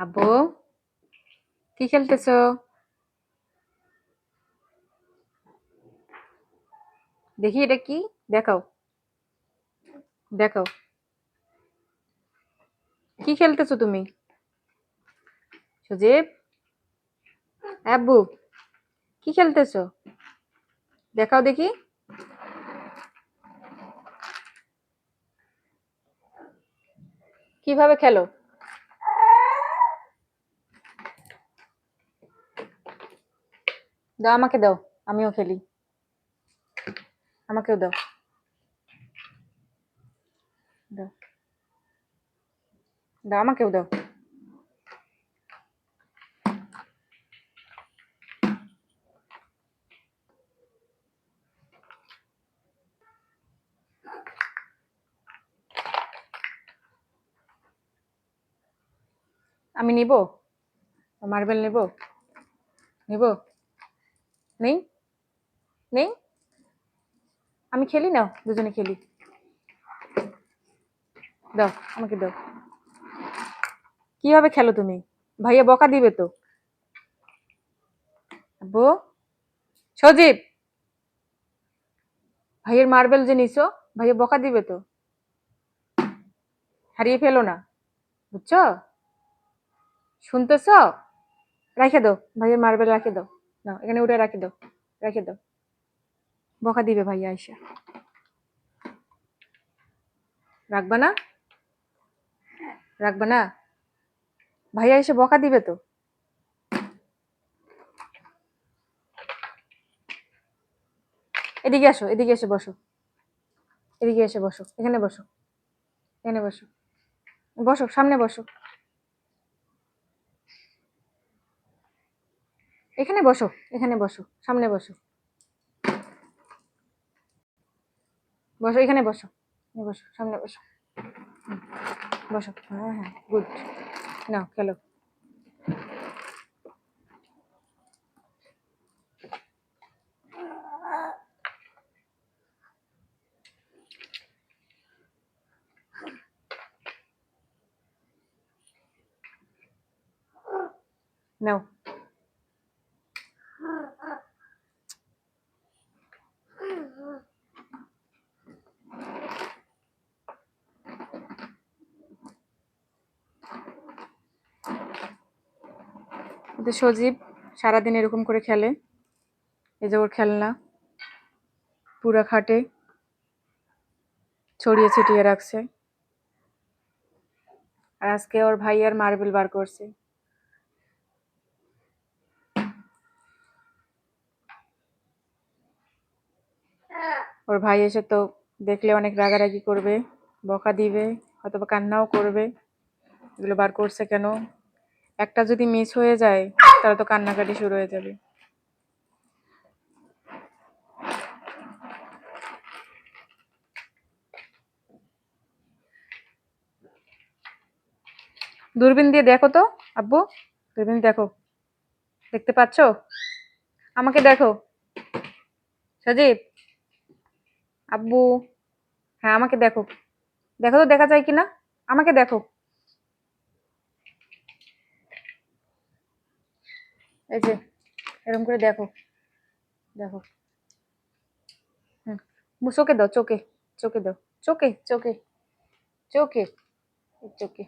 আব্বু, কি খেলতেছো? দেখি এটা কি? দেখাও। দেখাও। কি খেলতেছো তুমি? সুজীব? আব্বু, কি খেলতেছো? দেখাও দেখি। কীভাবে খেলো? দাও, আমাকে দাও। আমিও খেলি। আমাকেও দাও। দাও। দাও, আমাকেও দাও। আমি নিব? মার্বেল নেব? নেব? নেই? নেই? আমি খেলি নাও, দুজনে খেলি। দাও, আমাকে দাও। কীভাবে খেলো তুমি? ভাইয়া বকা দিবে তো। আব্বু? সজীব? ভাইয়ের মার্বেল যে নিছো, ভাইয়া বকা দিবে তো। হারিয়ে ফেলো না। বুঝছ? শুনতেছ? রেখে দাও, ভাইয়ের মার্বেল রাখে দাও। না, এখানে উঠে রাখে দাও, রেখে দাও। বকা দিবে ভাইয়া আইসা রাখবা না? রাখবা না? ভাইয়া এসে বকা দিবে তো? এদিকে আসো, এদিকে এসে বসো। এদিকে এসে বসো, এখানে বসো এখানে বসো। বসো, সামনে বসো। এখানে বসো এখানে বসো, সামনে বসো। বসো, এখানে বসো বসো, সামনে বসো। বসো। হ্যাঁ হ্যাঁ গুড নাও, খেলো। নাও। কিন্তু সজীব সারাদিন এরকম করে খেলে। এই যে ওর খেলনা। পুরা খাটে। ছড়িয়ে ছিটিয়ে রাখছে। আর আজকে ওর ভাই আর মার্বেল বার করছে। ওর ভাই এসে তো দেখলে অনেক রাগারাগি করবে, বকা দিবে হয়তো কান্নাও করবে। এগুলো বার করছে কেন? একটা যদি মিস হয়ে যায়, তাহলে তো কান্নাকাটি শুরু হয়ে যাবে। দূরবীন দিয়ে দেখো তো, আব্বু। দূরবীন, দেখো। দেখতে পাচ্ছো? আমাকে দেখো। সজীব। আব্বু। হ্যাঁ আমাকে দেখো। দেখো তো, দেখা যায় কিনা? আমাকে দেখো। এই যে এরকম করে দেখো। দেখো। হুম চোখে দাও, চোখে চোখে দাও। চোখে চোখে চোখে চোখে।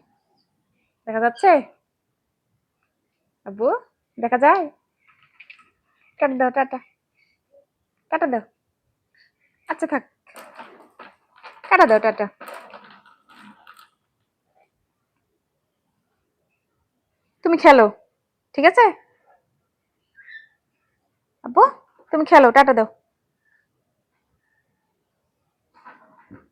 দেখা যাচ্ছে? আব্বু, দেখা যায়? টাটা দাও, টাটা। টাটা দাও। আচ্ছা থাক। টাটা দাও, টাটা। তুমি খেলো, ঠিক আছে? আব্বু তুমি খেলো টাটা দাও।